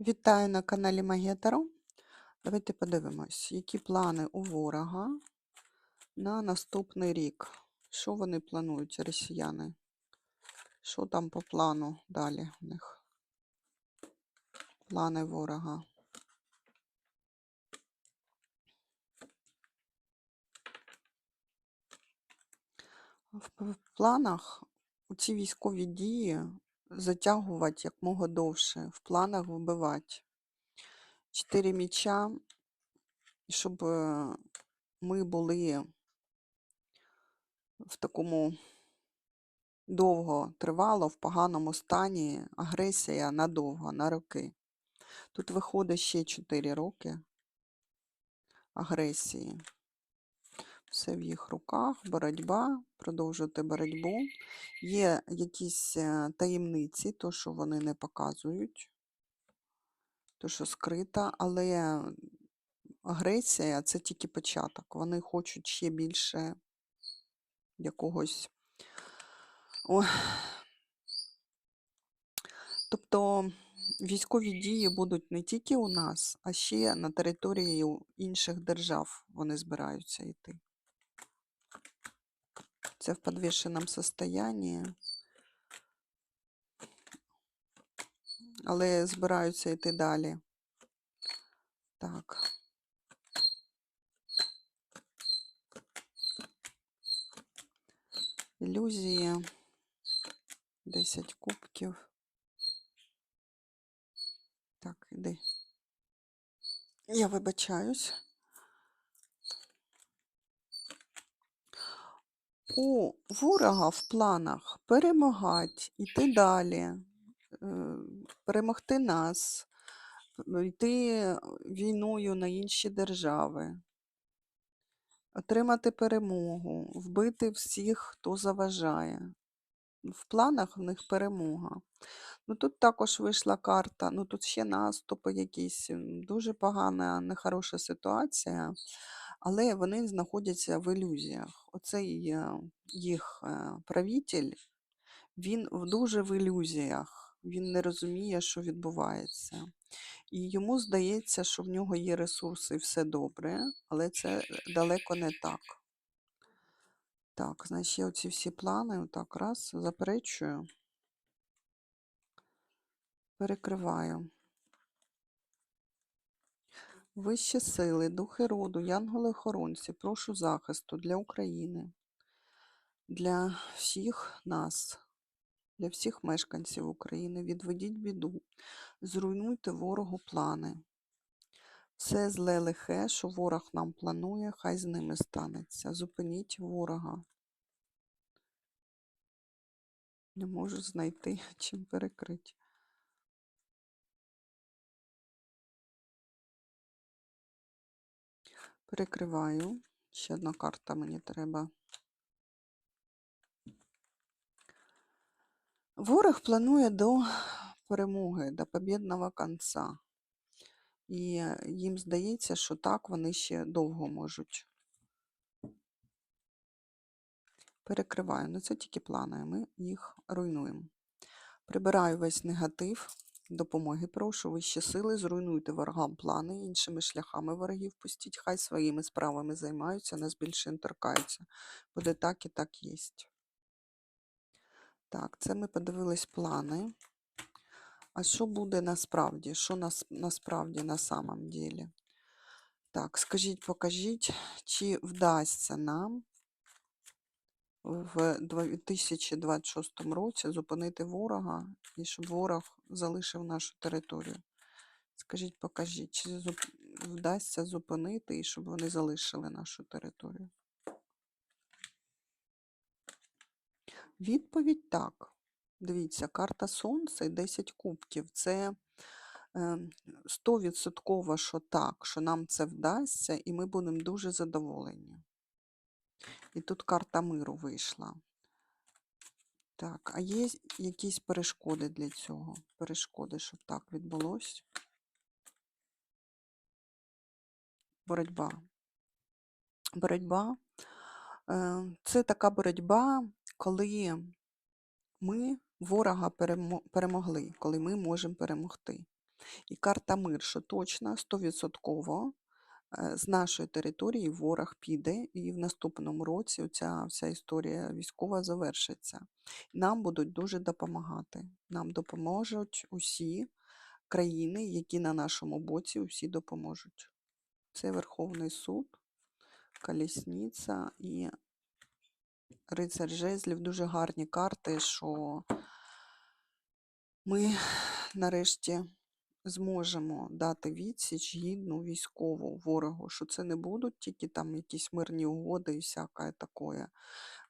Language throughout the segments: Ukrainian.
Вітаю на каналі Магія. Давайте подивимось, які плани у ворога на наступний рік. Що вони планують, росіяни? Що там по плану далі у них? Плани ворога. В планах у ці військові дії затягувати якмога довше, в планах вбивати. Чотири міча, щоб е, ми були в такому довго тривало, в поганому стані, агресія надовго, на роки. Тут виходить ще 4 роки агресії. Все в їх руках, боротьба, продовжувати боротьбу. Є якісь е, таємниці, то, що вони не показують, то, що скрита, але агресія це тільки початок. Вони хочуть ще більше якогось. Ой. Тобто військові дії будуть не тільки у нас, а ще на території інших держав вони збираються йти. Це в підвішеному состоянні. Але збираються йти далі. Так. Ілюзії. 10 кубків. Так, іди. Я вибачаюсь. У ворога в планах перемагати, йти далі, е, перемогти нас, йти війною на інші держави, отримати перемогу, вбити всіх, хто заважає. В планах в них перемога. Ну тут також вийшла карта, ну тут ще наступи якісь, дуже погана, нехороша ситуація, але вони знаходяться в ілюзіях. Оцей е, їх е, правитель, він дуже в ілюзіях, він не розуміє, що відбувається. І йому здається, що в нього є ресурси і все добре, але це далеко не так. Так, значить, я оці всі плани, отак раз, заперечую, перекриваю. Вищі сили, духи роду, янголи-охоронці, прошу захисту для України, для всіх нас, для всіх мешканців України. Відведіть біду, зруйнуйте ворогу плани. Все зле лихе, що ворог нам планує, хай з ними станеться. Зупиніть ворога. Не можу знайти, чим перекрити. Перекриваю. Ще одна карта мені треба. Ворог планує до перемоги, до побєдного кінця. І їм здається, що так вони ще довго можуть. Перекриваю. Ну це тільки плани, ми їх руйнуємо. Прибираю весь негатив, допомоги прошу, вищі сили, зруйнуйте ворогам плани, іншими шляхами ворогів пустіть, хай своїми справами займаються, нас більше не торкаються. Буде так і так єсть. Так, це ми подивились плани. А що буде насправді? Що нас, насправді на самом ділі? Так, скажіть, покажіть, чи вдасться нам в 2026 році зупинити ворога і щоб ворог залишив нашу територію. Скажіть, покажіть, чи вдасться зупинити і щоб вони залишили нашу територію? Відповідь так. Дивіться, карта Сонця і 10 кубків. Це ем, стовідсотково, що так, що нам це вдасться, і ми будемо дуже задоволені. І тут карта миру вийшла. Так, а є якісь перешкоди для цього? Перешкоди, щоб так відбулося? Боротьба. Боротьба е, це така боротьба, коли ми ворога перемогли, коли ми можемо перемогти. І карта мир, що точно, 100% е, з нашої території ворог піде, і в наступному році ця вся історія військова завершиться. Нам будуть дуже допомагати. Нам допоможуть усі країни, які на нашому боці, усі допоможуть. Це Верховний суд, Колісниця і Рицар Жезлів. Дуже гарні карти, що ми нарешті зможемо дати відсіч гідну військову ворогу, що це не будуть тільки там якісь мирні угоди і всяке таке.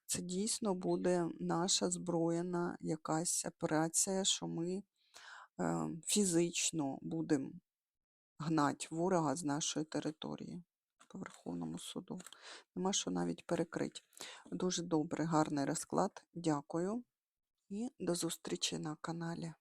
Це дійсно буде наша зброєна якась операція, що ми е, фізично будемо гнати ворога з нашої території по Верховному суду. Нема що навіть перекрити. Дуже добре, гарний розклад. Дякую і до зустрічі на каналі.